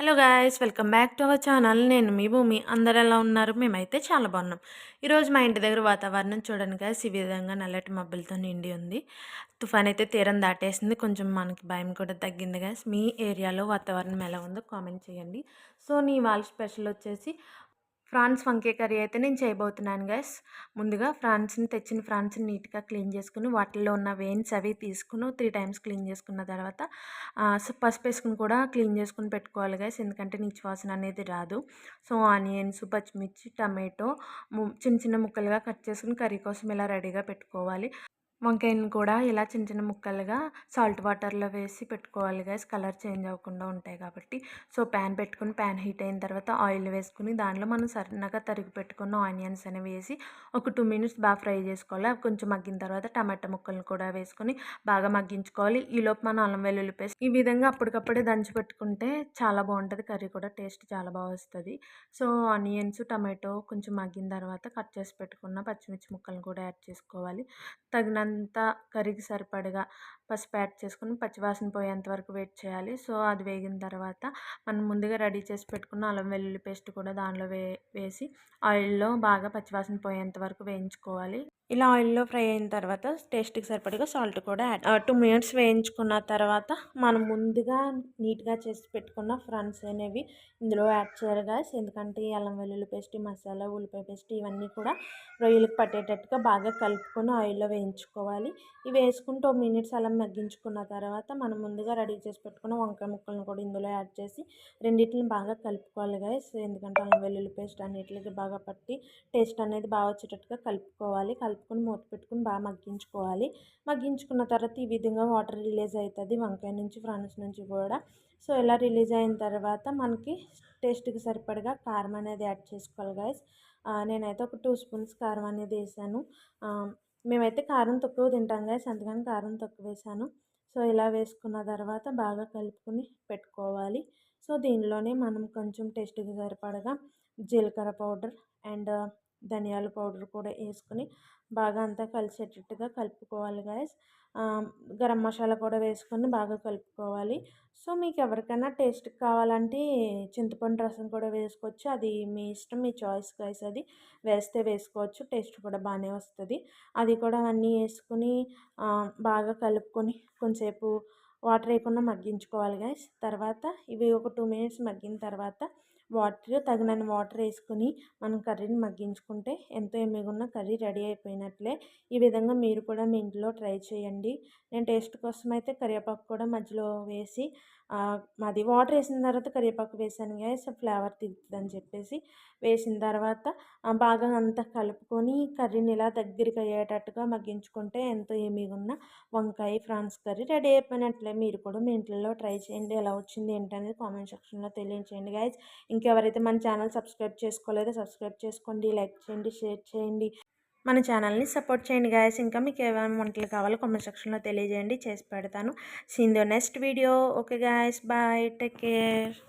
Hello guys welcome back to our channel. నేను మీ భూమి. అందరు ఎలా ఉన్నారు? మేమైతే చాలా బాగున్నాం. ఈరోజు మా ఇంటి దగ్గర వాతావరణం చూడండి గాయస్ ఈ విధంగా నల్లటి మబ్బులతో నిండి ఉంది. తుఫాన్ అయితే తీరం దాటేసింది. కొంచెం మనకి భయం కూడా తగ్గింది గాయస్. మీ ఏరియాలో వాతావరణం ఎలా ఉందో కామెంట్ చేయండి. సో నీ వాళ్ళ స్పెషల్ వచ్చేసి ఫ్రాన్స్ వంకాయ కర్రీ అయితే నేను చేయబోతున్నాను గైస్ ముందుగా ఫ్రాన్స్ని తెచ్చిన ఫ్రాన్స్ని నీట్గా క్లీన్ చేసుకుని వాటిల్లో ఉన్న వెయిన్స్ అవి తీసుకుని త్రీ టైమ్స్ క్లీన్ చేసుకున్న తర్వాత పసుపు వేసుకుని కూడా క్లీన్ చేసుకుని పెట్టుకోవాలి గైస్ ఎందుకంటే నీచు వాసన అనేది రాదు. సో ఆనియన్స్ పచ్చిమిర్చి టమాటో చిన్న చిన్న ముక్కలుగా కట్ చేసుకుని కర్రీ కోసం ఇలా రెడీగా పెట్టుకోవాలి. వంకాయని కూడా ఇలా చిన్న చిన్న ముక్కలుగా సాల్ట్ వాటర్లో వేసి పెట్టుకోవాలి గైస్ కలర్ చేంజ్ అవ్వకుండా ఉంటాయి కాబట్టి. సో ప్యాన్ పెట్టుకుని ప్యాన్ హీట్ అయిన తర్వాత ఆయిల్ వేసుకుని దాంట్లో మనం సన్నగా తరిగి పెట్టుకున్న ఆనియన్స్ అనేవి వేసి ఒక టూ మినిట్స్ బాగా ఫ్రై చేసుకోవాలి. కొంచెం మగ్గిన తర్వాత టమాటా ముక్కలను కూడా వేసుకొని బాగా మగ్గించుకోవాలి. ఈలోపు మనం అల్లం వెల్లుల్లి పేస్ట్ ఈ విధంగా అప్పటికప్పుడే దంచి పెట్టుకుంటే చాలా బాగుంటుంది. కర్రీ కూడా టేస్ట్ చాలా బాగా వస్తుంది. సో ఆనియన్స్ టమాటో కొంచెం మగ్గిన తర్వాత కట్ చేసి పెట్టుకున్న పచ్చిమిర్చి ముక్కలను కూడా యాడ్ చేసుకోవాలి. తగినంత అంతా కర్రీకి సరిపడగా పసుపు యాడ్ చేసుకుని పచ్చివాసన పోయేంత వరకు వెయిట్ చేయాలి. సో అది వేగిన తర్వాత మనం ముందుగా రెడీ చేసి పెట్టుకున్న అల్లం వెల్లుల్లి పేస్ట్ కూడా దానిలో వే వేసి ఆయిల్లో బాగా పచ్చివాసన పోయేంత వరకు వేయించుకోవాలి. ఇలా ఆయిల్లో ఫ్రై అయిన తర్వాత టేస్ట్కి సరిపడగా సాల్ట్ కూడా యాడ్ టూ మినిట్స్ వేయించుకున్న తర్వాత మనం ముందుగా నీట్గా చేసి పెట్టుకున్న ఫ్రాన్స్ అనేవి ఇందులో యాడ్ చేయాలి గాయస్. ఎందుకంటే అల్లం వెల్లుల్లి పేస్ట్ మసాలా ఉల్లిపాయ పేస్ట్ ఇవన్నీ కూడా రొయ్యలకు పట్టేటట్టుగా బాగా కలుపుకొని ఆయిల్లో వేయించుకోవాలి. ఇవి వేసుకుని టూ మినిట్స్ అలా మగ్గించుకున్న తర్వాత మనం ముందుగా రెడీ చేసి పెట్టుకున్న వంకాయ ముక్కలను కూడా ఇందులో యాడ్ చేసి రెండింటిని బాగా కలుపుకోవాలి గాయస్ ఎందుకంటే అల్లం వెల్లుల్లి పేస్ట్ అన్నిటికి బాగా పట్టి టేస్ట్ అనేది బాగా వచ్చేటట్టుగా కలుపుకోవాలి. కలుపుకొని మూత పెట్టుకుని బాగా మగ్గించుకోవాలి. మగ్గించుకున్న తర్వాత ఈ విధంగా వాటర్ రిలీజ్ అవుతుంది వంకాయ నుంచి ఫ్రాన్స్ నుంచి కూడా. సో ఇలా రిలీజ్ అయిన తర్వాత మనకి టేస్ట్కి సరిపడగా కారం అనేది యాడ్ చేసుకోవాలి గాయస్ నేనైతే ఒక టూ స్పూన్స్ కారం అనేది వేసాను. మేమైతే కారం తక్కువ తింటాం కదా అందుకని కారం తక్కువ వేసాను. సో ఇలా వేసుకున్న తర్వాత బాగా కలుపుకొని పెట్టుకోవాలి. సో దీనిలోనే మనం కొంచెం టేస్ట్కి సరిపడగా జీలకర్ర పౌడర్ అండ్ ధనియాల పౌడర్ కూడా వేసుకొని బాగా అంతా కలిసేటట్టుగా కలుపుకోవాలి గాయస్ గరం మసాలా కూడా వేసుకొని బాగా కలుపుకోవాలి. సో మీకు ఎవరికైనా టేస్ట్ కావాలంటే చింతపండు రసం కూడా వేసుకోవచ్చు. అది మీ ఇష్టం మీ చాయిస్ గాయస్ అది. వేస్తే వేసుకోవచ్చు టేస్ట్ కూడా బాగానే వస్తుంది. అది కూడా అన్నీ వేసుకొని బాగా కలుపుకొని కొంచెంసేపు వాటర్ వేయకుండా మగ్గించుకోవాలి గాయస్ తర్వాత ఇవి ఒక టూ మినిట్స్ మగ్గిన తర్వాత వాటర్ తగినన్ని వాటర్ వేసుకుని మనం కర్రీని మగ్గించుకుంటే ఎంతో ఎమ్మిగున్న కర్రీ రెడీ అయిపోయినట్లే. ఈ విధంగా మీరు కూడా మీ ఇంట్లో ట్రై చేయండి. నేను టేస్ట్ కోసం అయితే కరివేపాకు కూడా మధ్యలో వేసి మాది వాటర్ వేసిన తర్వాత కరివేపాకు వేసాను గ్యాస్ ఫ్లేవర్ తిరుగుతుందని చెప్పేసి వేసిన తర్వాత బాగా అంతా కలుపుకొని కర్రీని ఇలా దగ్గరికి అయ్యేటట్టుగా మగ్గించుకుంటే ఎంతో ఏమీగా ఉన్న వంకాయ ఫ్రాన్స్ కర్రీ రెడీ అయిపోయినట్లే. మీరు కూడా మీ ఇంట్లో ట్రై చేయండి. ఎలా వచ్చింది ఏంటనేది కామెంట్ సెక్షన్లో తెలియచేయండి గాయస్ ఇంకెవరైతే మన ఛానల్ సబ్స్క్రైబ్ చేసుకోలేదో సబ్స్క్రైబ్ చేసుకోండి లైక్ చేయండి షేర్ చేయండి. మన ఛానల్ని సపోర్ట్ చేయండి గాయస్ ఇంకా మీకు ఏమైనా వంటలు కావాలో కామెంట్ సెక్షన్లో తెలియజేయండి. చేసి పెడతాను. See in the next video okay guys bye take care